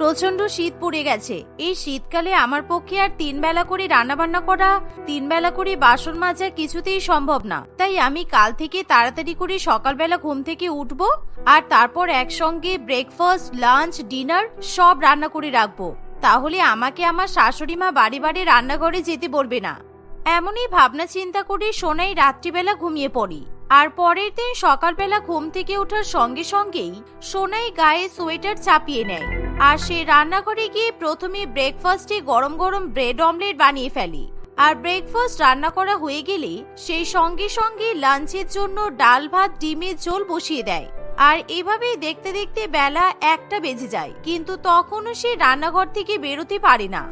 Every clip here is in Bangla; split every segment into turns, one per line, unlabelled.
প্রচণ্ড শীত পড়ে গেছে। এই শীতকালে আমার পক্ষে আর তিন বেলা করে রান্নাবান্না করা, তিন বেলা করে বাসন মাজা কিছুতেই সম্ভব না। তাই আমি কাল থেকে তাড়াতাড়ি করে সকালবেলা ঘুম থেকে উঠবো আর তারপর একসঙ্গে ব্রেকফাস্ট লাঞ্চ ডিনার সব রান্না করে রাখব। তাহলে আমাকে আমার শাশুড়ি মা বাড়ি বাড়ি রান্নাঘরে যেতে বলবে না। এমনই ভাবনা চিন্তা করে সোনাই রাত্রিবেলা ঘুমিয়ে পড়ি। আর পরের দিন সকালবেলা ঘুম থেকে ওঠার সঙ্গে সঙ্গেই সোনাই গায়ে সোয়েটার চাপিয়ে নেয় আর সে রান্নাঘরে গিয়ে প্রথমে ব্রেকফাস্টে গরম গরম ব্রেড অমলেট বানিয়ে ফেলে। আর ব্রেকফাস্ট রান্না করা হয়ে গেলে সেই সঙ্গে সঙ্গে লাঞ্চের জন্য ডাল ভাত, ডিমের ঝোল বসিয়ে দেয়। আর এভাবেই দেখতে দেখতে বেলা একটা বেজে যায়, কিন্তু তখনও সে রান্নাঘর থেকে বেরোতে পারে না।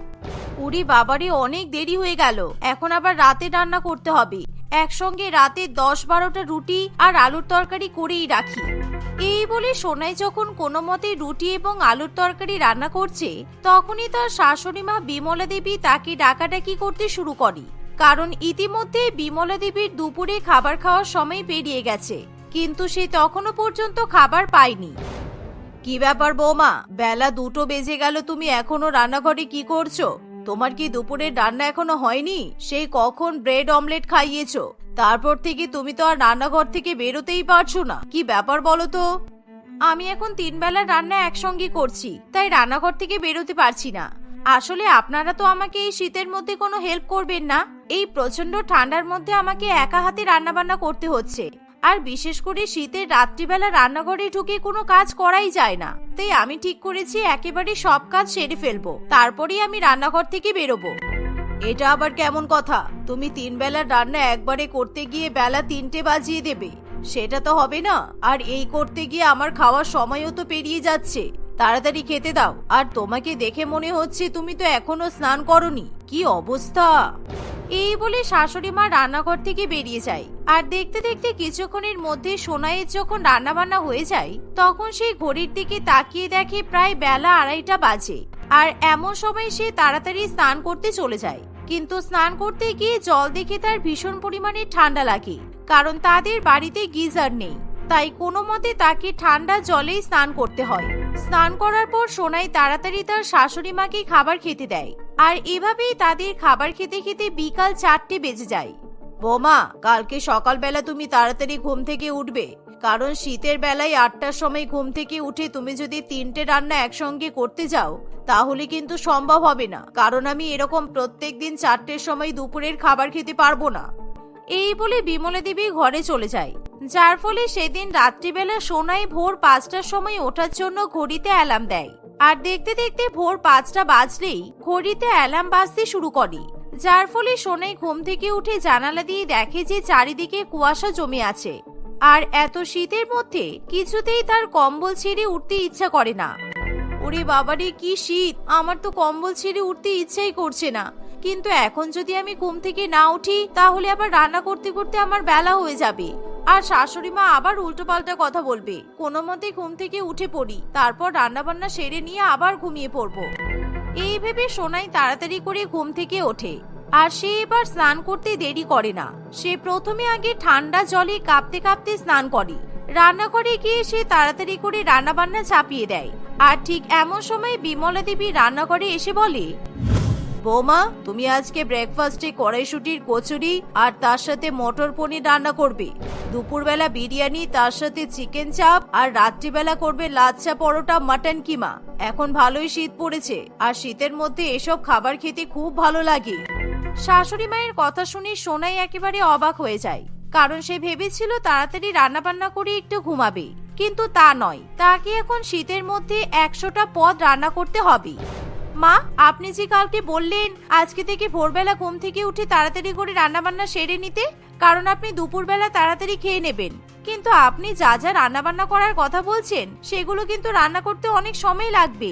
উরি বাবারে, অনেক দেরি হয়ে গেল। এখন আবার রাতে রান্না করতে হবে। একসঙ্গে রাতে দশ বারোটা রুটি আর আলুর তরকারি করেই রাখি। এই বলে সোনাই যখন কোনো মতে রুটি এবং আলুর তরকারি রান্না করছে, তখনই তার শাশুড়ি মা বিমলা দেবী তাকে ডাকাডাকি করতে শুরু করে। কারণ ইতিমধ্যে বিমলা দেবীর দুপুরে খাবার খাওয়ার সময় পেরিয়ে গেছে, কিন্তু সে তখনও পর্যন্ত খাবার পায়নি। কি ব্যাপার বৌমা? বেলা দুটো বেজে গেল, তুমি এখনও রান্নাঘরে কি করছ? তোমার কি দুপুরের রান্না এখনও হয়নি? সেই কখন ব্রেড অমলেট খাইয়েছো? তারপর থেকে তুমি তো আর রান্নাঘর থেকে বেরোতেই পারছ না। কি ব্যাপার বলো তো? আমি এখন তিন বেলার রান্না একসঙ্গে করছি, তাই রান্নাঘর থেকে বেরোতে পারছি না। আসলে আপনারা তো আমাকে এই শীতের মধ্যে কোনো হেল্প করবেন না। এই প্রচণ্ড ঠান্ডার মধ্যে আমাকে একা হাতে রান্না বান্না করতে হচ্ছে। আর বিশেষ করে শীতের রাত্রিবেলা রান্নাঘরে ঢুকে কোনো কাজ করাই যায় না। তাই আমি ঠিক করেছি একেবারে সব কাজ সেরে ফেলব। তারপরেই আমি রান্নাঘর থেকে বেরোবো। এটা আবার কেমন কথা? তুমি তিন বেলার রান্না একবারে করতে গিয়ে বেলা তিনটে বাজিয়ে দেবে। সেটা তো হবে না। আর এই করতে গিয়ে আমার খাওয়ার সময়ও তো পেরিয়ে যাচ্ছে। তাড়াতাড়ি খেতে দাও। আর তোমাকে দেখে মনে হচ্ছে তুমি তো এখনও স্নান করনি। কি অবস্থা? এই বলে শাশুড়ি মা রান্নাঘর থেকে বেরিয়ে যায়। আর দেখতে দেখতে কিছুক্ষণের মধ্যে সোনাইয়ের যখন রান্নাবান্না হয়ে যায়, তখন সেই ঘড়ির দিকে তাকিয়ে দেখে প্রায় বেলা আড়াইটা বাজে। আর এমন সময় সে তাড়াতাড়ি স্নান করতে চলে যায়। কিন্তু স্নান করতে গিয়ে জল দেখে তার ভীষণ পরিমাণে ঠান্ডা লাগে। কারণ তাদের বাড়িতে গিজার নেই। তাই কোনো মতে তাকে ঠান্ডা জলেই স্নান করতে হয়। স্নান করার পর সোনাই তাড়াতাড়ি তার শাশুড়ি মাকে খাবার খেতে দেয়। আর এভাবেই তাদের খাবার খেতে খেতে বিকাল চারটে বেজে যায়। বোমা, কালকে সকালবেলা তুমি তাড়াতাড়ি ঘুম থেকে উঠবে। কারণ শীতের বেলায় আটটার সময় ঘুম থেকে উঠে তুমি যদি তিনটে রান্না একসঙ্গে করতে যাও, তাহলে কিন্তু সম্ভব হবে না। কারণ আমি এরকম প্রত্যেক দিন চারটের সময় দুপুরের খাবার খেতে পারব না। এই বলে বিমলা দেবী ঘরে চলে যায়। যার ফলে সেদিন রাত্রিবেলা সোনাই ভোর পাঁচটার সময় ওঠার জন্য ঘড়িতে অ্যালার্ম দেয়। আর দেখতে দেখতে ভোর পাঁচটা বাজলেই ঘড়িতে অ্যালার্ম বাজতে শুরু করে। যার ফলে সোনাই ঘুম থেকে উঠে জানালা দিয়ে দেখে যে চারিদিকে কুয়াশা জমে আছে। আর এত শীতের মধ্যে কিছুতেই তার কম্বল ছেড়ে উঠতে ইচ্ছা করে না। ওরে বাবারে, কি শীত! আমার তো কম্বল ছেড়ে উঠতে ইচ্ছাই করছে না। কিন্তু এখন যদি আমি ঘুম থেকে না উঠি, তাহলে আবার রান্না করতে করতে আমার বেলা হয়ে যাবে। আর শাশুড়ি মা আবার উল্টো পাল্টা কথা বলবে। কোনো মতে ঘুম থেকে উঠে পড়ি, তারপর রান্না বান্না সেরে নিয়ে আবার ঘুমিয়ে পড়ব। এই ভেবে সোনাই তাড়াতাড়ি করে ঘুম থেকে ওঠে। আর সে এবার স্নান করতে দেরি করে না। সে প্রথমে আগে ঠান্ডা জলে কাঁপতে কাঁপতে স্নান করে। রান্নাঘরে গিয়ে সে তাড়াতাড়ি করে রান্না বান্না চাপিয়ে দেয়। আর ঠিক এমন সময় বিমলা দেবী রান্নাঘরে এসে বলে বৌমা, তুমি আজকে ব্রেকফাস্টে কড়াইশুটির কচুরি আর তার সাথে মটর পনির রান্না করবে। দুপুরবেলা বিরিয়ানি, তার সাথে চিকেন চাপ আর রাত্রিবেলা করবে লাচ্ছা পরোটা মাটন কিমা। এখন ভালোই শীত পড়েছে আর শীতের মধ্যে এসব খাবার খেতে খুব ভালো লাগে। শাশুড়ি মায়ের কথা শুনে সোনাই একেবারে অবাক হয়ে যায়, কারণ সে ভেবেছিল তাড়াতাড়ি রান্না বান্না করে একটু ঘুমাবে। কিন্তু তা নয়, তাকে এখন শীতের মধ্যে একশোটা পদ রান্না করতে হবে। মা, আপনি যে কালকে বললেন, আজকে থেকে ভোরবেলা ঘুম থেকে উঠে তাড়াতাড়ি করে রান্নাবান্না সেরে নিতে, কারণ আপনি দুপুরবেলা তাড়াতাড়ি খেয়ে নেবেন। কিন্তু আপনি যা যা রান্নাবান্না করার কথা বলছেন, সেগুলো কিন্তু রান্না করতে অনেক সময় লাগবে।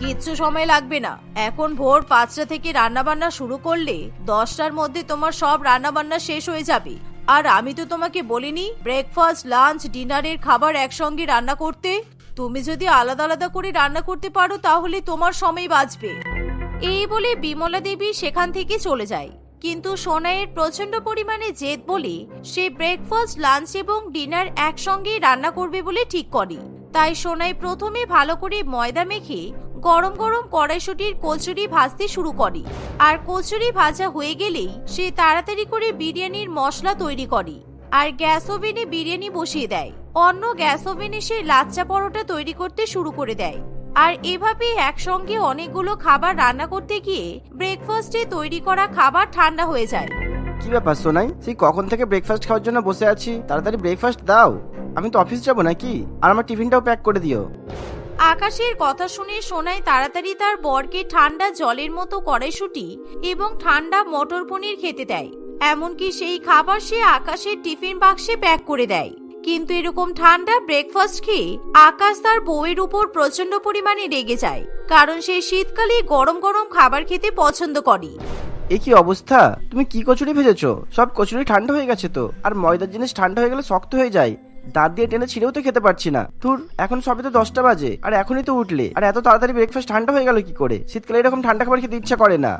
কিচ্ছু সময় লাগবে না। এখন ভোর পাঁচটা থেকে রান্নাবান্না শুরু করলে দশটার মধ্যে তোমার সব রান্নাবান্না শেষ হয়ে যাবে। আর আমি তো তোমাকে বলিনি ব্রেকফাস্ট লাঞ্চ ডিনারের খাবার একসঙ্গে রান্না করতে। তুমি যদি আলাদা আলাদা করে রান্না করতে পারো, তাহলে তোমার সময় বাঁচবে। এই বলে বিমলা দেবী সেখান থেকে চলে যায়। কিন্তু সোনাইয়ের প্রচণ্ড পরিমাণে জেদ বলে সে ব্রেকফাস্ট লাঞ্চ এবং ডিনার একসঙ্গেই রান্না করবে বলে ঠিক করে। তাই সোনাই প্রথমে ভালো করে ময়দা মেখে গরম গরম কড়াইশুটির কচুরি ভাজতে শুরু করে। আর কচুরি ভাজা হয়ে গেলেই সে তাড়াতাড়ি করে বিরিয়ানির মশলা তৈরি করে। আর গ্যাস ওভেনে বিরিয়ানি বসিয়ে দেয়। অন্য গ্যাস ওভেনে সে লাচ্চা পরোটা তৈরি করতে শুরু করে দেয়। আর এভাবে একসঙ্গে অনেকগুলো খাবার রান্না করতে গিয়ে ব্রেকফাস্টে তৈরি করা খাবার ঠান্ডা হয়ে যায়।
কি ব্যাপার সোনাই? সেই কখন থেকে ব্রেকফাস্ট খাওয়ার জন্য বসে আছি? তাড়াতাড়ি ব্রেকফাস্ট দাও। আমি তো অফিস যাব নাকি? আর আমার টিফিনটাও প্যাক করে দিও।
আকাশের কথা শুনে সোনাই তাড়াতাড়ি তার বরকে ঠান্ডা জলের মতো কড়াইশুটি এবং ঠান্ডা মটর পনির খেতে দেয়। এমনকি সেই খাবার সে আকাশের টিফিন বাক্সে প্যাক করে দেয়। কিন্তু এরকম ঠান্ডা ব্রেকফাস্ট খেয়ে আকাশ তার বউয়ের উপর প্রচণ্ড পরিমাণে রেগে যায়, কারণ সে শীতকালে গরম গরম খাবার খেতে পছন্দ করে।
এ কি অবস্থা? তুমি কি কচুরি ভেজেছো? সব কচুরি ঠান্ডা হয়ে গেছে তো, আর ময়দার জিনিস ঠান্ডা হয়ে গেলে শক্ত হয়ে যায়। দাঁত দিয়ে টেনে ছিঁড়েও তো খেতে পারছি না। তুর এখন সবে তো দশটা বাজে, আর এখনই তো উঠলে, আর এত তাড়াতাড়ি ব্রেকফাস্ট ঠান্ডা হয়ে গেল কি করে? শীতকালে এরকম ঠান্ডা খাবার খেতে ইচ্ছা করে না।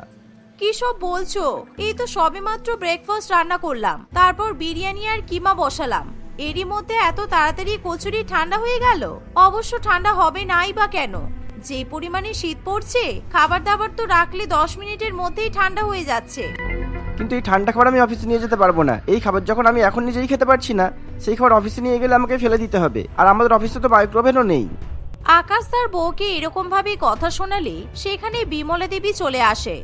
কি সব বলছো? এই তো সবেমাত্র ব্রেকফাস্ট রান্না করলাম। তারপর বিরিয়ানি আর কিমা বসালাম। এরই মধ্যে এত তাড়াতাড়ি কচুরি ঠান্ডা হয়ে গেল? অবশ্য ঠান্ডা হবে নাই বা কেন? যে পরিমাণে শীত পড়ছে খাবার দাবার তো রাখলে দশ মিনিটের মধ্যেই ঠান্ডা হয়ে যাচ্ছে।
কিন্তু এই ঠান্ডা খাবার আমি অফিসে নিয়ে যেতে পারব না। এই খাবার যখন আমি এখন নিজেই খেতে পারছি না সেই খাবার অফিসে নিয়ে গেলে আমাকে ফেলে দিতে হবে। আর আমাদের অফিসে তো মাইক্রোভেনও নেই।
আকাশ তার বউকে এরকম ভাবে কথা শোনালে সেখানে বিমলা দেবী চলে আসে।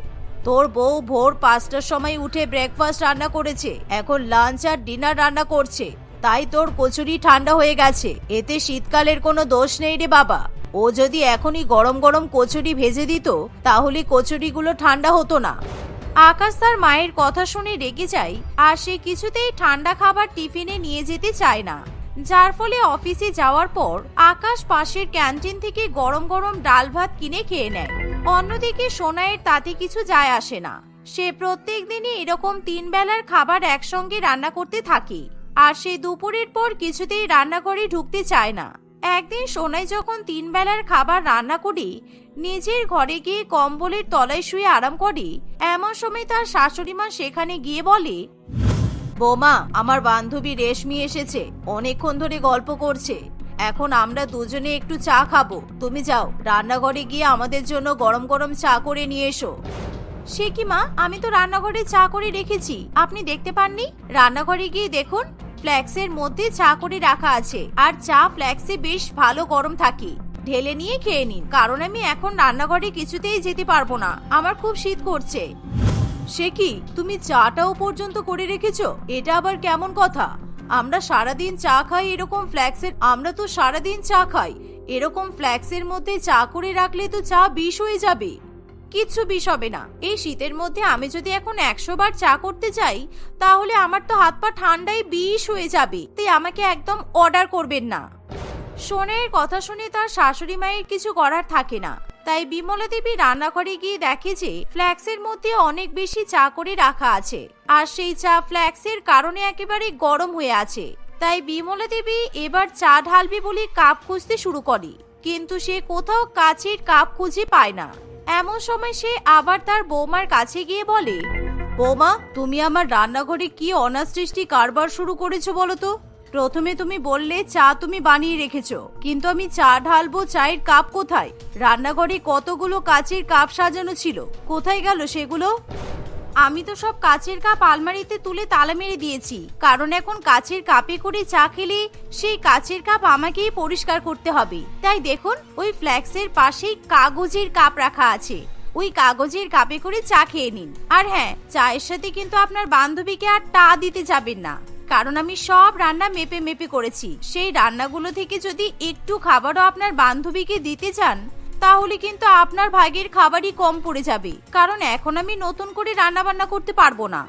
তোর বউ ভোর পাঁচটার সময় উঠে ব্রেকফাস্ট রান্না করেছে। এখন লাঞ্চ আর ডিনার রান্না করছে। তাই তোর কচুরি ঠান্ডা হয়ে গেছে। এতে শীতকালের কোনো দোষ নেই রে বাবা। ও যদি এখনই গরম গরম কচুরি ভেজে দিত, তাহলে কচুরিগুলো ঠান্ডা হতো না। আকাশ তার মায়ের কথা শুনে রেগে যায়, আর সে কিছুতেই ঠান্ডা খাবার টিফিনে নিয়ে যেতে চায় না। যার ফলে অফিসে যাওয়ার পর আকাশ পাশের ক্যান্টিন থেকে গরম গরম ডাল ভাত কিনে খেয়ে নেয়। অন্যদিকে সোনাইয়ের তাতে কিছু যায় আসে না। সে প্রত্যেক দিনই এরকম তিন বেলার খাবার একসঙ্গে রান্না করতে থাকে। আর সে দুপুরের পর কিছুতেই রান্নাঘরে ঢুকতে চায় না। একদিন সোনাই যখন তিন বেলার খাবার রান্না করি, নিজের ঘরে গিয়ে কম্বলের তলায় শুয়ে আরাম করি, এমন সময় তার শাশুড়ি মা সেখানে গিয়ে বলে বোমা, আমার বান্ধবী রেশমি এসেছে। অনেকক্ষণ ধরে গল্প করছে। এখন আমরা দুজনে একটু চা খাব। তুমি যাও, রান্নাঘরে গিয়ে আমাদের জন্য গরম গরম চা করে নিয়ে এসো। সে কি মা? আমি তো রান্নাঘরে চা করে রেখেছি। আপনি দেখতে পাননি? রান্নাঘরে গিয়ে দেখুন, ফ্ল্যাক্সের মধ্যে চা করে রাখা আছে। আর চা ফ্ল্যাক্সে বেশ ভালো গরম থাকে। ঢেলে নিয়ে খেয়ে নিন। কারণ আমি এখন রান্নাঘরে কিছুতেই যেতে পারব না। আমার খুব শীত করছে। সে কি তুমি চাটাও পর্যন্ত করে রেখেছো? এটা আবার কেমন কথা? আমরা সারাদিন চা খাই এরকম ফ্ল্যাক্সের, আমরা তো সারাদিন চা খাই। এরকম ফ্ল্যাক্সের মধ্যে চা করে রাখলে তো চা বিষ হয়ে যাবে। কিচ্ছু বিষ হবে না। এই শীতের মধ্যে আমি যদি এখন একশো বার চা করতে চাই তাহলে আমার তো হাত পা ঠান্ডায় বিষ হয়ে যাবে। তাই আমাকে একদম অর্ডার করবেন না। সোনের কথা শুনে তার শাশুড়ি মায়ের কিছু করার থাকে না। তাই বিমলা দেবী রান্নাঘরে গিয়ে দেখে যে ফ্ল্যাক্সের মধ্যে অনেক বেশি চা করে রাখা আছে। আর সেই চা ফ্ল্যাক্সের কারণে একেবারে গরম হয়ে আছে। তাই বিমলা দেবী এবার চা ঢালবে বলে কাপ খুঁজতে শুরু করে। কিন্তু সে কোথাও কাচের কাপ খুঁজে পায় না। এমন সময় সে আবার তার বৌমার কাছে গিয়ে বলে, বৌমা, তুমি আমার রান্নাঘরে কি অনাসৃষ্টি কারবার শুরু করেছ বলো তো? প্রথমে তুমি বললে চা তুমি বানিয়ে রেখেছো, কিন্তু আমি চা ঢালবো চায়ের কাপ কোথায়? রান্নাঘরে কতগুলো কাচের কাপ সাজানো ছিল? কোথায় গেল সেগুলো? আমি তো সব কাচের কাপ আলমারিতে তুলে তালা মেরে দিয়েছি, কারণ এখন কাচের কাপে করে চা খেলে সেই কাচের কাপ আমাকেই পরিষ্কার করতে হবে। তাই দেখুন, ওই ফ্ল্যাক্সের পাশেই কাগজের কাপ রাখা আছে। ওই কাগজের কাপে করে চা খেয়ে নিন। আর হ্যাঁ চায়ের সাথে কিন্তু আপনার বান্ধবীকে আর টা দিতে যাবেন না। কারণ আমি সব রান্না মেপে মেপে করেছি। সেই রান্নাগুলো থেকে যদি একটু খাবারও আপনার বান্ধবীকে দিতে চান, তাহলে কিন্তু আপনার ভাগের খাবারই কম পড়ে যাবে। কারণ এখন আমি নতুন করে রান্না বান্না করতে পারব না।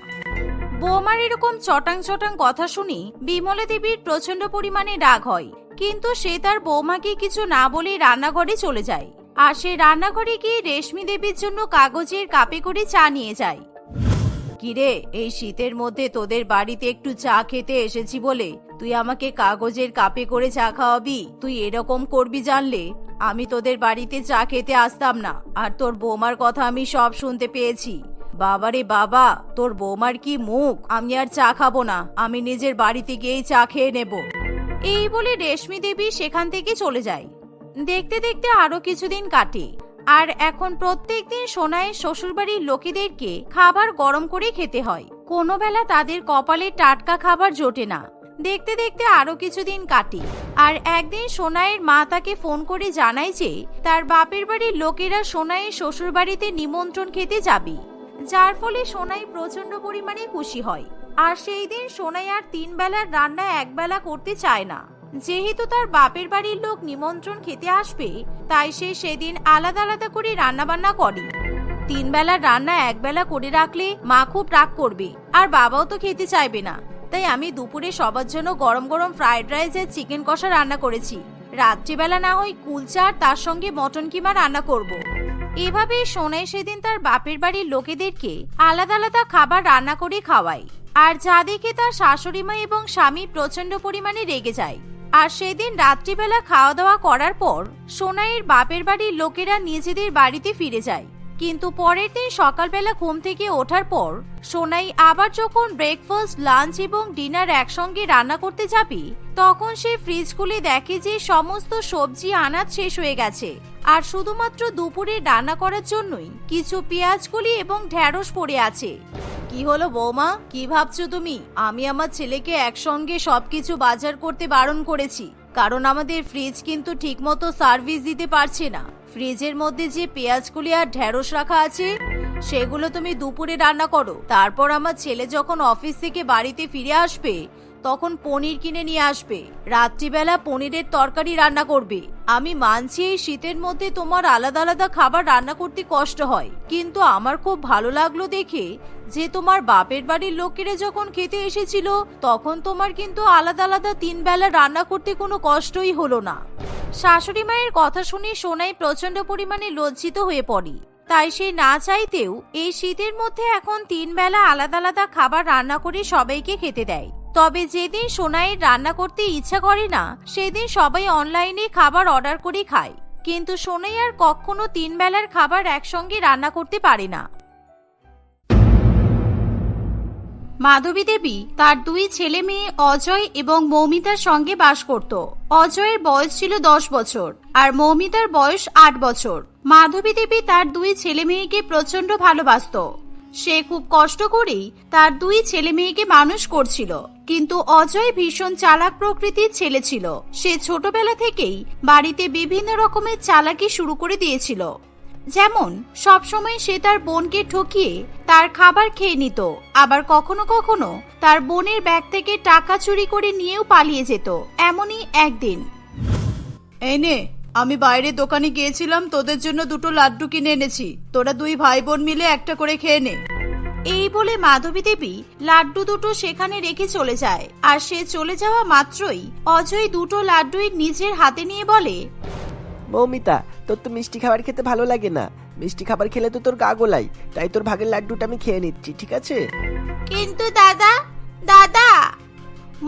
বৌমার এরকম চটাং চটাং কথা শুনি বিমলা দেবীর প্রচণ্ড পরিমাণে রাগ হয়। কিন্তু সে তার বৌমাকে কিছু না বলে রান্নাঘরে চলে যায়। আর সে রান্নাঘরে গিয়ে রেশমি দেবীর জন্য কাগজের কাপে করে চা নিয়ে যায়। কিরে, এই শীতের মধ্যে তোদের বাড়িতে একটু চা খেতে এসেছি বলে। তুই আমাকে কাগজের কাপে করে চা খাওয়াবি? তুই এরকম করবি জানলে? আমি তোদের বাড়িতে চা খেতে আসতাম না, আর তোর বৌমার কথা আমি সব শুনতে পেয়েছি। বাবারে বাবা, তোর বৌমার কি মুখ? আমি আর চা খাব না, আমি নিজের বাড়িতে গিয়েই চা খেয়ে নেব। এই বলে রেশমি দেবী সেখান থেকে চলে যায়। দেখতে দেখতে আরও কিছুদিন কাটে। আর এখন প্রত্যেক দিন সোনাইয়ের শ্বশুরবাড়ির লোকেদেরকে খাবার গরম করে খেতে হয়। কোনো বেলা তাদের কপালে টাটকা খাবার জোটে না। দেখতে দেখতে আরও কিছুদিন কাটে। আর একদিন সোনাইয়ের মা তাকে ফোন করে জানায় যে, তার বাপের বাড়ির লোকেরা সোনাইয়ের শ্বশুরবাড়িতে নিমন্ত্রণ খেতে যাবে। যার ফলে সোনাই প্রচণ্ড পরিমাণে খুশি হয়। আর সেই দিন সোনাই আর তিন বেলার রান্না একবেলা করতে চায় না। যেহেতু তার বাপের বাড়ির লোক নিমন্ত্রণ খেতে আসবে, তাই সে সেদিন আলাদা আলাদা করে রান্না বান্না করে। তিন বেলার রান্না একবেলা করে রাখলে মা খুব রাগ করবে, আর বাবাও তো খেতে চাইবে না। তাই আমি দুপুরে সবার জন্য গরম গরম ফ্রাইড রাইস আর চিকেন কষা রান্না করেছি। রাত্রিবেলা না হয় কুলচা আর তার সঙ্গে মটন কিমা রান্না করব। এভাবে সোনাই সেদিন তার বাপের বাড়ির লোকেদেরকে আলাদা আলাদা খাবার রান্না করে খাওয়ায়। আর যা দেখে তার শাশুড়ি মা এবং স্বামী প্রচণ্ড পরিমাণে রেগে যায়। আর সেদিন রাত্রিবেলা খাওয়া দাওয়া করার পর সোনাইয়ের বাপের বাড়ির লোকেরা নিজেদের বাড়িতে ফিরে যায়। কিন্তু পরের দিন সকালবেলা ঘুম থেকে ওঠার পর সোনাই আবার যখন ব্রেকফাস্ট লাঞ্চ এবং ডিনার একসঙ্গে রান্না করতে যাবে, তখন সে ফ্রিজ খুলে দেখে যে সমস্ত সবজি আনাজ শেষ হয়ে গেছে। আর শুধুমাত্র দুপুরে রান্না করার জন্যই কিছু পেঁয়াজগুলি এবং ঢ্যাঁড়স পড়ে আছে। কি হলো বৌমা? কি ভাবছ তুমি? আমি আমার ছেলেকে একসঙ্গে সবকিছু বাজার করতে বারণ করেছি। কারণ আমাদের ফ্রিজ কিন্তু ঠিকমতো সার্ভিস দিতে পারছে না। ফ্রিজের মধ্যে যে পেঁয়াজগুলি আর ঢ্যাঁড়স রাখা আছে, সেগুলো তুমি দুপুরে রান্না করো। তারপর আমার ছেলে যখন অফিস থেকে বাড়িতে ফিরে আসবে তখন পনির কিনে নিয়ে আসবে। রাত্রিবেলা পনিরের তরকারি রান্না করবে। আমি মানছি এই শীতের মধ্যে তোমার আলাদা আলাদা খাবার রান্না করতে কষ্ট হয়। কিন্তু আমার খুব ভালো লাগল দেখে যে তোমার বাপের বাড়ির লোকেরা যখন খেতে এসেছিল, তখন তোমার কিন্তু আলাদা আলাদা তিন বেলা রান্না করতে কোনো কষ্টই হলো না। শাশুড়ি মায়ের কথা শুনে সোনাই প্রচণ্ড পরিমাণে লজ্জিত হয়ে পড়ে। তাই সে না চাইতেও এই শীতের মধ্যে এখন তিন বেলা আলাদা আলাদা খাবার রান্না করে সবাইকে খেতে দেয়। তবে যেদিন সোনাইয়ের রান্না করতে ইচ্ছা করে না, সেদিন সবাই অনলাইনে খাবার অর্ডার করে খায়। কিন্তু সোনাই আর কখনো তিন বেলার খাবার একসঙ্গে রান্না করতে পারে না। মাধবী দেবী তার দুই ছেলে মেয়ে অজয় এবং মৌমিতার সঙ্গে বাস করত। অজয়ের বয়স ছিল দশ বছর আর মৌমিতার বয়স আট বছর। মাধবী দেবী তার দুই ছেলে মেয়েকে প্রচণ্ড ভালোবাসত। সে খুব কষ্ট করেই তার দুই ছেলে মেয়েকে মানুষ করছিল। কিন্তু অজয় ভীষণ চালাক প্রকৃতির ছেলে ছিল। সে ছোটবেলা থেকেই বাড়িতে বিভিন্ন রকমের চালাকি শুরু করে দিয়েছিল। যেমন, সবসময় সে তার বোনকে ঠকিয়ে তার খাবার খেয়ে নিত। আবার কখনো কখনো তার বোনের ব্যাগ থেকে টাকা চুরি করে নিয়েও পালিয়ে যেত। এমনই একদিন। এই নে আমি বাইরের দোকানে গিয়েছিলাম তোদের জন্য দুটো লাড্ডু কিনে এনেছি। তোরা দুই ভাই বোন মিলে একটা করে খেয়ে নে। এই বলে মাধবী দেবী লাড্ডু দুটো সেখানে রেখে চলে যায়। আর সে চলে যাওয়া মাত্রই অজয় দুটো লাড্ডুই নিজের হাতে নিয়ে বলে
মৌমিতা তোর তো মিষ্টি খাবার খেতে ভালো লাগে না। মিষ্টি খাবার খেলে তো তোর গা গোলাই তাই তোর ভাগের লাড্ডুটা আমি খেয়ে নিচ্ছি ঠিক আছে?
কিন্তু দাদা দাদা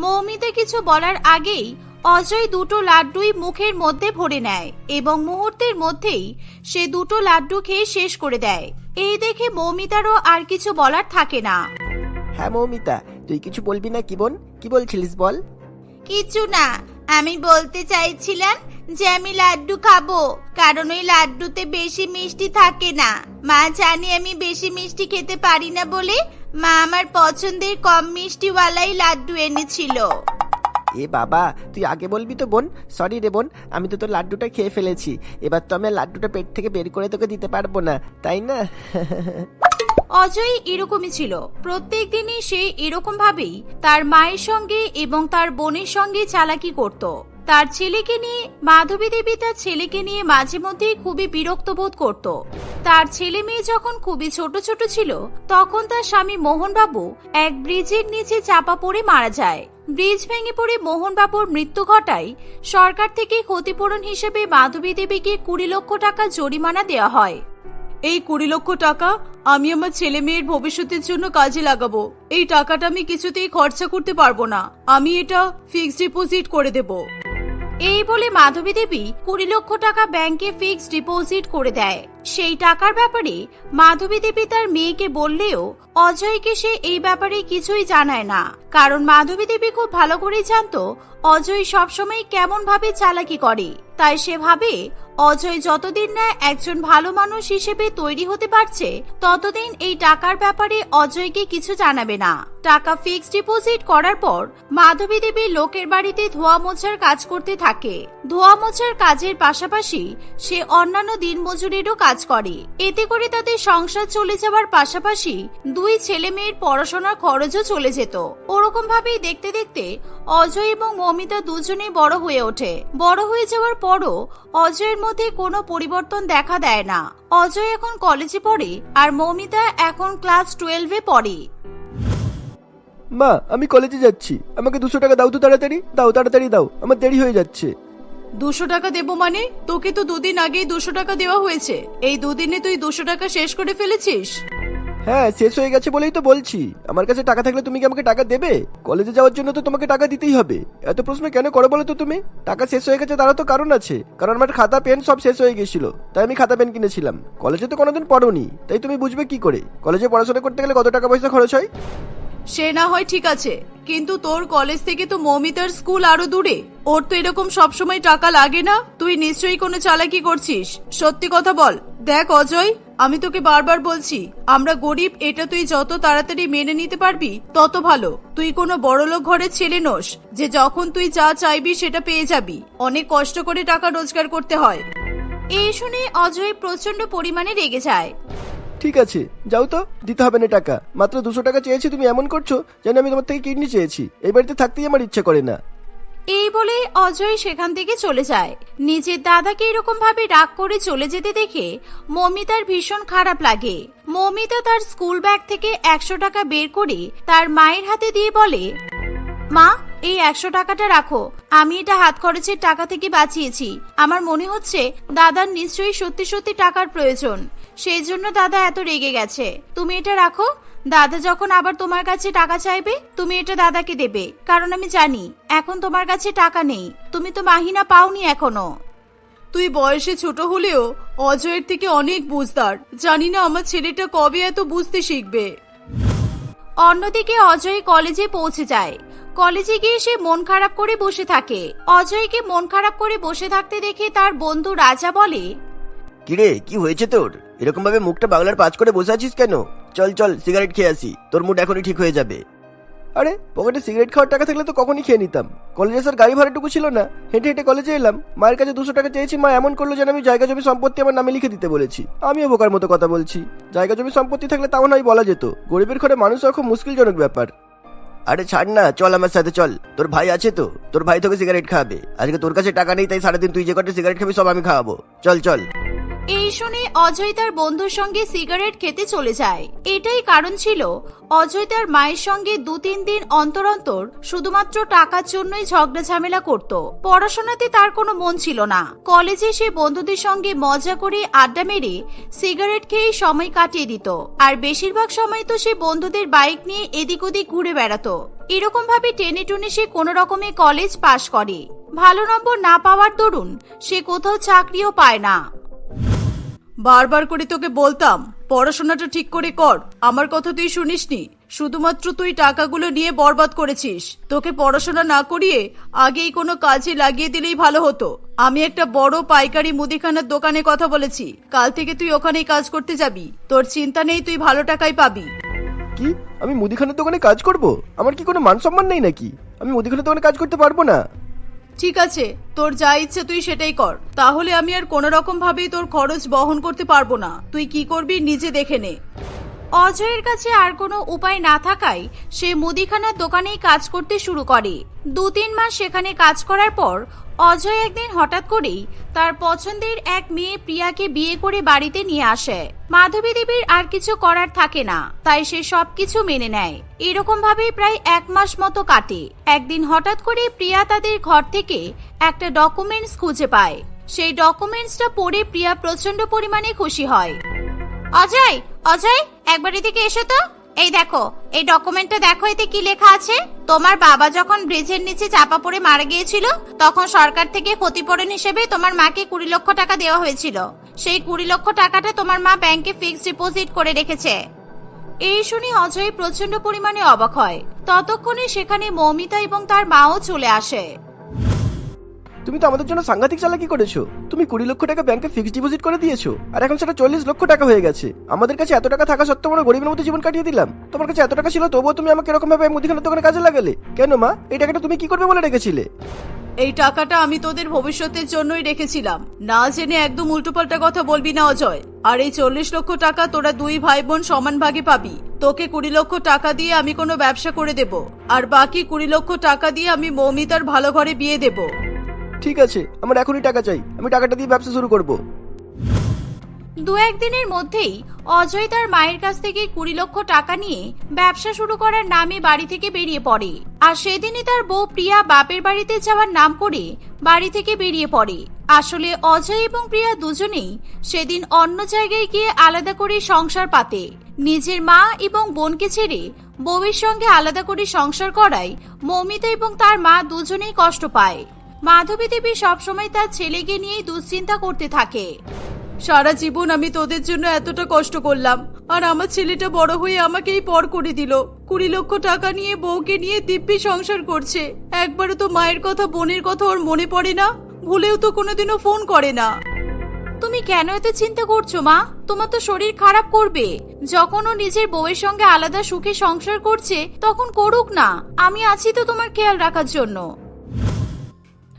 মৌমিতা কিছু বলার আগেই অজয় দুটো লাড্ডুই মুখের মধ্যে ভরে নেয় এবং মুহূর্তের মধ্যেই সে দুটো লাড্ডু খেয়ে শেষ করে দেয়। এই দেখে মৌমিতারও আর কিছু বলার থাকে না।
হ্যাঁ মৌমিতা তুই কিছু বলবি না কি বোন? কি বলছিলিস বল?
কিছু না। আমি বলতে চাইছিলাম যে আমি লাড্ডু খাব কারণ ওই লাড্ডুতে বেশি মিষ্টি থাকে না। মা জানে আমি বেশি মিষ্টি খেতে পারি না বলে মা আমার পছন্দের কম মিষ্টিওয়ালাই লাড্ডু এনেছিল।
এ বাবা, তুই আগে বলবি তো বোন? সরি রে বোন, আমি তো তোর লাড্ডুটা খেয়ে ফেলেছি। এবার তো আমি লাড্ডুটা পেট থেকে বের করে তোকে দিতে পারব না, তাই না?
অজয় এরকমই ছিল। প্রত্যেক দিনই সে এরকম ভাবেই তার মায়ের সঙ্গে এবং তার বোনের সঙ্গে চালাকি করত। তার ছেলেকে নিয়ে, মাধবী দেবী তার ছেলেকে নিয়ে মাঝে মধ্যে খুবই বিরক্ত বোধ করত। তার ছেলে মেয়ে যখন খুবই ছোট ছোট ছিল, তখন তার স্বামী মোহনবাবু এক ব্রিজের নিচে চাপা পড়ে মারা যায়। ব্রিজ ভেঙে পড়ে মোহনবাবুর মৃত্যু ঘটায়। সরকার থেকে ক্ষতিপূরণ হিসেবে মাধবী দেবীকে কুড়ি লক্ষ টাকা জরিমানা দেওয়া হয়। এই কুড়ি লক্ষ টাকা আমি আমার ছেলে মেয়ের ভবিষ্যতের জন্য কাজে লাগাবো। এই টাকাটা আমি কিছুতেই খরচা করতে পারব না। আমি এটা ফিক্সড ডিপোজিট করে দেব। এই বলে মাধবী দেবী কুড়ি লক্ষ টাকা ব্যাংকে ফিক্সড ডিপোজিট করে দেয়। সেই টাকার ব্যাপারে মাধবী দেবী তার মেয়েকে বললেও অজয়কে সে এই ব্যাপারে কিছুই জানায় না। কারণ মাধবী দেবী খুব ভালো করেই জানতো অজয় সবসময় কেমন ভাবে চালাকি করে। তাই সে ভাবে অজয় যতদিন না একজন ভালো মানুষ হিসেবে তৈরি হতে পারছে, ততদিন এই টাকার ব্যাপারে অজয়কে কিছু জানাবে না। টাকা ফিক্সড ডিপোজিট করার পর মাধবী দেবী লোকের বাড়িতে ধোয়া মোছার কাজ করতে থাকে। ধোয়া মোছার কাজের পাশাপাশি সে অন্যান্য দিনমজুরেরও কাজ করে। এতে করে তাদের সংসার চলে যাওয়ার পাশাপাশি দুই ছেলে মেয়ের পড়াশোনার খরচও চলে যেত। ওরকম ভাবেই দেখতে দেখতে অজয় এবং মমিতা দুজনেই বড় হয়ে ওঠে। বড় হয়ে যাওয়ার পরও অজয়ের মধ্যে কোনো পরিবর্তন দেখা দেয় না। অজয় এখন কলেজে পড়ে আর মৌমিতা এখন ক্লাস টুয়েলভে পড়ে।
মা আমি কলেজে যাচ্ছি। আমাকে দুশো টাকা দাও তো তাড়াতাড়ি। দাও তাড়াতাড়ি দাও। আমার দেরি হয়ে যাচ্ছে।
দুশো টাকা দেবো মানে? তোকে তো দুদিন আগেই দুশো টাকা দেওয়া হয়েছে। এই দুদিনে তুই দুশো টাকা শেষ করে ফেলেছিস?
হ্যাঁ শেষ হয়ে গেছে বলেই তো বলছি। আমার কাছে টাকা থাকলে তুমি কি আমাকে টাকা দেবে? কলেজে যাওয়ার জন্য তো তোমাকে টাকা দিতেই হবে। এত প্রশ্ন কেন করো বলো তো তুমি? টাকা শেষ হয়ে গেছে, তারও তো কারণ আছে। কারণ আমার খাতা, পেন সব শেষ হয়ে গেছিল। তাই আমি খাতা, পেন কিনেছিলাম। কলেজে তো কোনোদিন পড়োনি। তাই তুমি বুঝবে কি করে? কলেজে পড়াশোনা করতে গেলে কত টাকা পয়সা খরচ হয়?
সে না হয় ঠিক আছে, কিন্তু তোর কলেজ থেকে তো মৌমিতার স্কুল আরও দূরে। ওর তো এরকম সবসময় টাকা লাগে না, তুই নিশ্চয়ই কোনো চালাকি করছিস। সত্যি কথা বল। দেখ অজয়, আমি তোকে বারবার বলছি, আমরা গরিব, এটা তুই যত তাড়াতাড়ি মেনে নিতে পারবি, তত ভালো। তুই কোনো বড়লোক ঘরের ছেলে নোস, যে যখন তুই যা চাইবি সেটা পেয়ে যাবি। অনেক কষ্ট করে টাকা রোজগার করতে হয়। এই শুনে অজয় প্রচণ্ড পরিমাণে রেগে যায়।
ঠিক আছে। যাও তো, দিতে হবে না টাকা। মাত্র দুশো টাকা চেয়েছি, তুমি এমন করছ যেন আমি তোমার থেকে কিডনি চেয়েছি। এই বাড়িতে থাকতেই আমার ইচ্ছে করে না।
এই বলে অজয় সেখান থেকে চলে যায়। নিজের দাদাকে এরকম ভাবে রাগ করে চলে যেতে দেখে মমিতার ভীষণ খারাপ লাগে। মমিতা তার স্কুল ব্যাগ থেকে একশো টাকা বের করে তার মায়ের হাতে দিয়ে বলে, মা এই একশো টাকাটা রাখো। আমি এটা হাত খরচের টাকা থেকে বাঁচিয়েছি। আমার মনে হচ্ছে দাদার নিশ্চয়ই সত্যি সত্যি টাকার প্রয়োজন। সেই জন্য দাদা এত রেগে গেছে। তুমি এটা রাখো। দাদা যখন আবার তোমার কাছে টাকা চাইবে তুমি এটা দাদাকে দেবে। কারণ আমি জানি এখন তোমার কাছে টাকা নেই। তুমি তো মাহিনা পাওনি এখনও। তুই বয়সে ছোট হলেও অজয়ের থেকে অনেক বুঝদার। জানি না আমার ছেলেটা কবে এত বুঝতে শিখবে। অন্যদিকে অজয় কলেজে পৌঁছে যায়। কলেজে গিয়ে সে মন খারাপ করে বসে থাকে। অজয়কে মন খারাপ করে বসে থাকতে দেখে তার বন্ধু রাজা বলে,
কিরে, কি হয়েছে তোর? এরকম ভাবে মুখটা বাংলার পাঁচ করে বসে আছিস কেন? চল চল, সিগারেট খেয়ে আসি। তোর মুড এখনই ঠিক হয়ে যাবে। আরে, পকেটে সিগারেট খাওয়ার টাকা থাকলে তো কখনই খেয়ে নিতাম। কলেজে স্যার গাড়ি ভাড়াটুকু ছিল না। হেঁটে হেঁটে কলেজে এলাম। মায়ের কাছে দুশো টাকা চেয়েছি। মা এমন করল যেন আমি জায়গা, জমি, সম্পত্তি আমার নামে লিখে দিতে বলেছি। আমিও বোকার মতো কথা বলছি। জায়গা, জমি, সম্পত্তি থাকলে তাও নয় বলা যেত। গরিবের ঘরে মানুষ খুব মুশকিলজনক ব্যাপার। আরে ছাড় না, চল আমার সাথে চল। তোর ভাই আছে তো, তোর ভাই তোকে সিগারেট খাবে আজকে তোর কাছে টাকা নেই, তাই সারাদিন তুই যে কটা সিগারেট খাবি সব আমি খাওয়াবো। চল চল।
এই শুনে অজয় তার বন্ধুর সঙ্গে সিগারেট খেতে চলে যায়। এটাই কারণ ছিল, অজয় তার মায়ের সঙ্গে দু তিন দিন অন্তর অন্তর শুধুমাত্র টাকার জন্যই ঝগড়া ঝামেলা করত। পড়াশোনাতে তার কোনো মন ছিল না। কলেজে সে বন্ধুদের সঙ্গে মজা করে আড্ডা মেরে সিগারেট খেয়েই সময় কাটিয়ে দিত। আর বেশিরভাগ সময় তো সে বন্ধুদের বাইক নিয়ে এদিক ওদিক ঘুরে বেড়াতো। এরকম ভাবে টেনে টুনে সে কোনো রকমে কলেজ পাশ করে। ভালো নম্বর না পাওয়ার দরুন সে কোথাও চাকরিও পায় না। বারবার করে তোকে বলতাম, পড়াশোনাটা ঠিক করে কর। আমার কথা তুই শুনিসনি। শুধুমাত্র তুই টাকাগুলো নিয়ে বরবাদ করেছিস। তোকে পড়াশোনা না করিয়ে আগেই কোনো কাজে লাগিয়ে দিলেই ভালো হতো। আমি একটা বড় পাইকারি মুদিখানার দোকানে কথা বলেছি। কাল থেকে তুই ওখানেই কাজ করতে যাবি। তোর চিন্তা নেই, তুই ভালো টাকাই পাবি।
কি? আমি মুদিখানার দোকানে কাজ করব? আমার কি কোনো মান সম্মান নেই নাকি? আমি মুদিখানার দোকানে কাজ করতে পারব না।
ঠিক আছে, তোর যা ইচ্ছে তুই সেটাই কর। তাহলে আমি আর কোনো রকম ভাবেই তোর খরচ বহন করতে পারব না। তুই কি করবি নিজে দেখে নে। অজয়ের কাছে আর কোনো উপায় না থাকায় সে মুদিখানার দোকানেই কাজ করতে শুরু করে। দু তিন মাস সেখানে কাজ করার পর অজয় একদিন হঠাৎ করেই তার পছন্দের এক মেয়ে প্রিয়াকে বিয়ে করে বাড়িতে নিয়ে আসে। মাধবী দেবীর আর কিছু করার থাকে না, তাই সে সবকিছু মেনে নেয়। এরকম ভাবে প্রায় এক মাস মতো কাটে। একদিন হঠাৎ করে প্রিয়া তাদের ঘর থেকে একটা ডকুমেন্টস খুঁজে পায়। সেই ডকুমেন্টসটা পড়ে প্রিয়া প্রচণ্ড পরিমাণে খুশি হয়। অজয় অজয়, একবার এদিকে এসো তো। এই দেখো, এই ডকুমেন্টটা দেখো, এতে কি লেখা আছে? তোমার বাবা যখন ব্রিজের নিচে চাপা পড়ে মারা গিয়েছিল, তখন সরকার থেকে ক্ষতিপূরণ হিসেবে তোমার মাকে কুড়ি লক্ষ টাকা দেওয়া হয়েছিল। সেই কুড়ি লক্ষ টাকাটা তোমার মা ব্যাংকে ফিক্সড ডিপোজিট করে রেখেছে। এই শুনে অজয় প্রচণ্ড পরিমাণে অবাক হয়। ততক্ষণে সেখানে মৌমিতা এবং তার মাও চলে আসে।
তুমি তো আমাদের জন্য সাংঘাতিক চালাকি করেছ। তুমি কুড়ি লক্ষ টাকা ব্যাংকে ফিক্সড ডিপোজিট করে দিয়েছ। আর এখন সেটা চল্লিশ লক্ষ টাকা হয়ে গেছে। আমাদের কাছে এত টাকা থাকা সত্ত্বেও আমরা গরিবের মতো জীবন কাটিয়ে দিলাম। তোমার কাছে এত টাকা ছিল, তবুও তুমি আমাকে এরকম ভাবে মুদিখানার দোকানে কাজে লাগালে। কেন, মা? এই টাকাটা তুমি কি করবে বলে রেখেছিলে?
এই টাকাটা আমি তোদের ভবিষ্যতের জন্যই রেখেছিলাম। না জেনে একদম উল্টোপাল্টা কথা বলবি না, অজয়। আর এই চল্লিশ লক্ষ টাকা তোরা দুই ভাই বোন সমান ভাগে পাবি। তোকে কুড়ি লক্ষ টাকা দিয়ে আমি কোনো ব্যবসা করে দেব। আর বাকি কুড়ি লক্ষ টাকা দিয়ে আমি মৌমিতার ভালো ঘরে বিয়ে দেব।
ঠিক আছে, আমার এখনই টাকা চাই। আমি টাকাটা দিয়ে ব্যবসা শুরু করব।
দু একদিনের মধ্যেই অজয় তার মায়ের কাছ থেকে কুড়ি লক্ষ টাকা নিয়ে ব্যবসা শুরু করার নামে বাড়ি থেকে বেরিয়ে পড়ে। আর সেদিনই তার বউ প্রিয়া বাপের বাড়িতে যাওয়ার নাম করে বাড়ি থেকে বেরিয়ে পড়ে। আসলে অজয় এবং প্রিয়া দুজনেই সেদিন অন্য জায়গায় গিয়ে আলাদা করে সংসার পাতে। নিজের মা এবং বোনকে ছেড়ে বউয়ের সঙ্গে আলাদা করে সংসার করায় মৌমিতা এবং তার মা দুজনেই কষ্ট পায়। মাধবী দেবী সবসময় তার ছেলেকে নিয়েই দুশ্চিন্তা করতে থাকে। সারা জীবন আমি তোদের জন্য এতটা কষ্ট করলাম, আর আমার ছেলেটা বড় হয়ে আমাকেই পর করে দিল। কুড়ি লক্ষ টাকা নিয়ে বউকে নিয়ে দিব্যি সংসার করছে। একবারও তো মায়ের কথা, বোনের কথা ওর মনে পড়ে না, ভুলেও তো কোনোদিনও ফোন করে না। তুমি কেন এত চিন্তা করছ, মা? তোমার তো শরীর খারাপ করবে। যখন ও নিজের বউয়ের সঙ্গে আলাদা সুখে সংসার করছে, তখন করুক না। আমি আছি তো তোমার খেয়াল রাখার জন্য।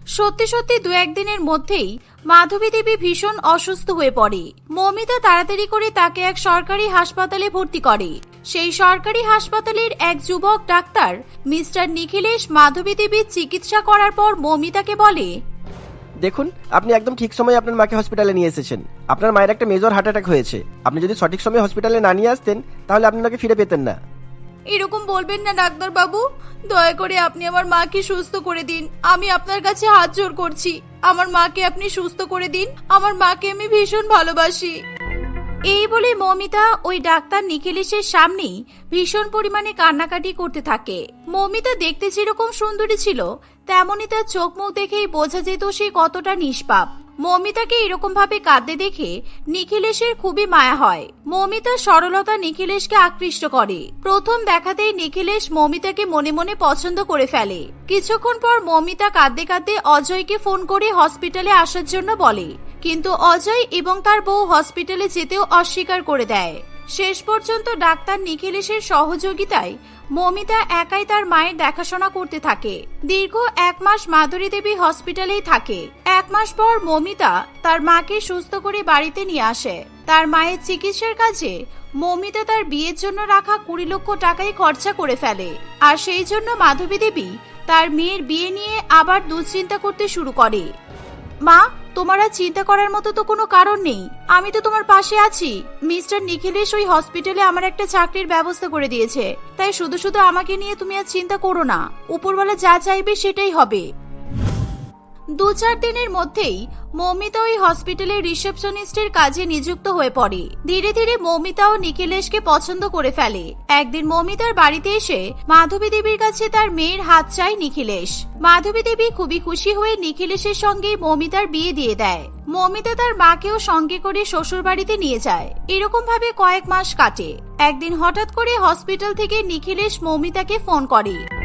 সত্যি সত্যি দু একদিনের মধ্যেই মাধবী দেবী ভীষণ অসুস্থ হয়ে পড়ে। মমিতা তাড়াতাড়ি করে তাকে এক সরকারি হাসপাতালে ভর্তি করে। সেই সরকারি হাসপাতালের এক যুবক ডাক্তার মিস্টার নিখিলেশ মাধবী দেবীর চিকিৎসা করার পর মমিতাকে বলে,
দেখুন, আপনি একদম ঠিক সময়ে আপনার মাকে হসপিটালে নিয়ে এসেছেন। আপনার মায়ের একটা মেজর হার্ট অ্যাটাক হয়েছে। আপনি যদি সঠিক সময়ে হসপিটালে না নিয়ে আসতেন, তাহলে আপনি ফিরে পেতেন না।
এরকম বলবেন না ডাক্তার বাবু দয়া করে আপনি আমার মাকে সুস্থ করে দিন। আমি আপনার কাছে হাত জোর করছি। আমার মাকে আপনি সুস্থ করে দিন। আমার মাকে আমি ভীষণ ভালোবাসি। এই বলে মমিতা ওই ডাক্তার নিখিলেশের সামনেই ভীষণ পরিমাণে কান্নাকাটি করতে থাকে। মমিতা দেখতে যেরকম সুন্দরী ছিল, তেমনই তার চোখ মুখ দেখেই বোঝা যেত সে কতটা নিষ্পাপ। মমিতাকে এরকম ভাবে কাঁদতে দেখে নিখিলেশের খুবই মায়া হয়। মমিতার সরলতা নিখিলেশকে আকৃষ্ট করে। প্রথম দেখাতেই নিখিলেশ মমিতাকে মনে মনে পছন্দ করে ফেলে। কিছুক্ষণ পর মমিতা কাঁদতে কাঁদতে অজয়কে ফোন করে হসপিটালে আসার জন্য বলে। কিন্তু অজয় এবং তার বউ হসপিটালে যেতেও অস্বীকার করে দেয়। শেষ পর্যন্ত ডাক্তার নিখিলেশের সহযোগিতায় মমিতা একাই তার মায়ের দেখাশোনা করতে থাকে। দীর্ঘ এক মাস মাধুরী দেবী হসপিটালেই থাকে। এক মাস পর মমিতা তার মাকে সুস্থ করে বাড়িতে নিয়ে আসে। তার মায়ের চিকিৎসার কাজে মমিতা তার বিয়ের জন্য রাখা কুড়ি লক্ষ টাকাই খরচা করে ফেলে। আর সেই জন্য মাধবী দেবী তার মেয়ের বিয়ে নিয়ে আবার দুশ্চিন্তা করতে শুরু করে। মা তোমার আর চিন্তা করার মতো তো কোনো কারণ নেই। আমি তো তোমার পাশে আছি। মিস্টার নিখিলেশ ওই হসপিটালে আমার একটা চাকরির ব্যবস্থা করে দিয়েছে। তাই শুধু শুধু আমাকে নিয়ে তুমি আর চিন্তা করো না। উপরওয়ালা যা চাইবে সেটাই হবে। দু চার দিনের মধ্যেই মৌমিতা ওই হসপিটালের রিসেপশনিস্টের কাজে নিযুক্ত হয়ে পড়ে। ধীরে ধীরে মৌমিতা ও নিখিলেশকে পছন্দ করে ফেলে। একদিন মৌমিতার বাড়িতে এসে মাধবী দেবীর কাছে তার মেয়ের হাত চায় নিখিলেশ। মাধবী দেবী খুবই খুশি হয়ে নিখিলেশের সঙ্গে মৌমিতার বিয়ে দিয়ে দেয়। মৌমিতা তার মাকেও সঙ্গে করে শ্বশুর বাড়িতে নিয়ে যায়। এরকম ভাবে কয়েক মাস কাটে। একদিন হঠাৎ করে হসপিটাল থেকে নিখিলেশ মৌমিতাকে ফোন করে।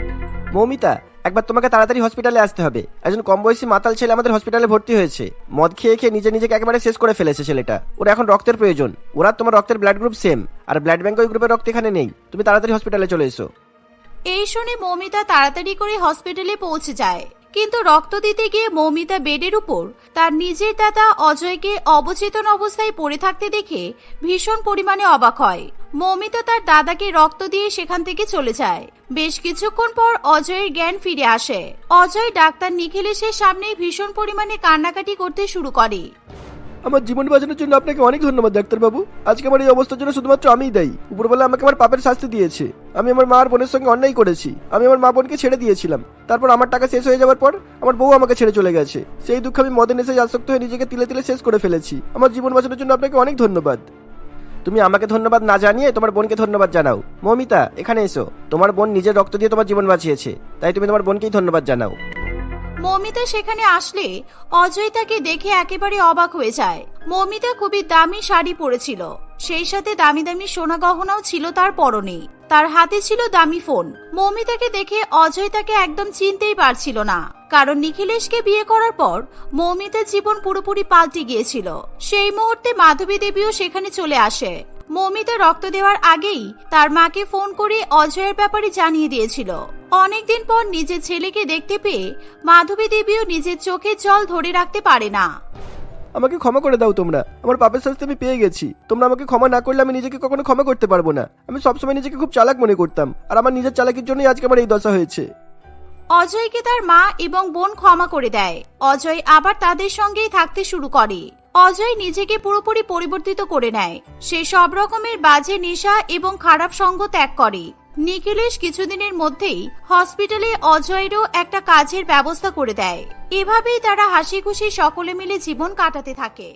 মৌমিতা, একবার তোমাকে তাড়াতাড়ি হসপিটালে আসতে হবে। একজন কম বয়সী মাতাল ছেলে আমাদের হসপিটালে ভর্তি হয়েছে। মদ খেয়ে খেয়ে নিজে নিজেকে একেবারে শেষ করে ফেলেছে ছেলেটা। ওর এখন রক্তের প্রয়োজন। ওরা তোমার রক্তের ব্লাড গ্রুপ সেম আর ব্লাড ব্যাংক ওই গ্রুপের রক্ত এখানে নেই। তুমি তাড়াতাড়ি হসপিটালে চলে এসো।
এই শুনে মৌমিতা তাড়াতাড়ি করে হসপিটালে পৌঁছে যায়। কিন্তু রক্ত দিতে গিয়ে মৌমিতা বেডের উপর, তার নিজের দাদা অজয়কে অবচেতন অবস্থায় পড়ে থাকতে দেখে ভীষণ পরিমাণে অবাক হয়। মৌমিতা তার দাদাকে রক্ত দিয়ে সেখান থেকে চলে যায়। বেশ কিছুক্ষণ পর অজয়ের জ্ঞান ফিরে আসে। অজয় ডাক্তার নিখিলেশের সামনে ভীষণ পরিমাণে কান্নাকাটি করতে শুরু করে।
আমার জীবন বাঁচানোর জন্য আপনাকে অনেক ধন্যবাদ, ডাক্তারবাবু। আজকে আমার এই অবস্থার জন্য শুধুমাত্র আমিই দায়ী। উপরবেলা আমাকে আমার পাপের শাস্তি দিয়েছে। আমি আমার মা আর বোনের সঙ্গে অন্যায় করেছি। আমি আমার মা বোনকে ছেড়ে দিয়েছিলাম। তারপর আমার টাকা শেষ হয়ে যাওয়ার পর আমার বউ আমাকে ছেড়ে চলে গেছে। সেই দুঃখ আমি মদে নেশে আসক্ত হয়ে নিজেকে তিলে তিলে শেষ করে ফেলেছি। আমার জীবন বাঁচানোর জন্য আপনাকে অনেক ধন্যবাদ। তুমি আমাকে ধন্যবাদ না জানিয়ে তোমার বোনকে ধন্যবাদ জানাও। মমিতা, এখানে এসো। তোমার বোন নিজের রক্ত দিয়ে তোমার জীবন বাঁচিয়েছে। তাই তুমি তোমার বোনকেই ধন্যবাদ জানাও।
মৌমিতা সেখানে আসলে অজয় তাকে দেখে একেবারে অবাক হয়ে যায়। মৌমিতা খুবই দামি শাড়ি পরেছিল। সেই সাথে দামি দামি সোনা গহনাও ছিল তার পরনে। তার হাতে ছিল দামি ফোন। মৌমিতাকে দেখে অজয় তাকে একদম চিনতেই পারছিল না। কারণ নিখিলেশকে বিয়ে করার পর মৌমিতার জীবন পুরোপুরি পাল্টে গিয়েছিল। সেই মুহূর্তে মাধবী দেবীও সেখানে চলে আসে। মৌমিতা রক্ত দেওয়ার আগেই তার মাকে ফোন করে অজয়ের ব্যাপারে জানিয়ে দিয়েছিল। অনেকদিন পর নিজের ছেলেকে দেখতে পেয়ে মাধবী দেবীও নিজের চোখের জল ধরে রাখতে পারে না।
আমাকে ক্ষমা করে দাও তোমরা। আমার পাপের শাস্তি আমি পেয়ে গেছি। তোমরা আমাকে ক্ষমা না করলে আমি নিজেকে কখনো ক্ষমা করতে পারব না। আমি সবসময় নিজেকে খুব চালাক মনে করতাম। আর আমার নিজের চালাকির জন্যই আজকে আমার এই দশা হয়েছে।
অজয়কে তার মা এবং বোন ক্ষমা করে দেয়। অজয় আবার তাদের সঙ্গেই থাকতে শুরু করে। অজয় নিজেকে পুরোপুরি পরিবর্তিত করে নেয়। সে সব রকমের বাজে নেশা এবং খারাপ সঙ্গ ত্যাগ করে। নিখিলেশ কিছুদিনের মধ্যেই হসপিটালে অজয়েরও একটা কাজের ব্যবস্থা করে দেয়। এভাবেই তারা হাসি খুশি সকলে মিলে জীবন কাটাতে থাকে।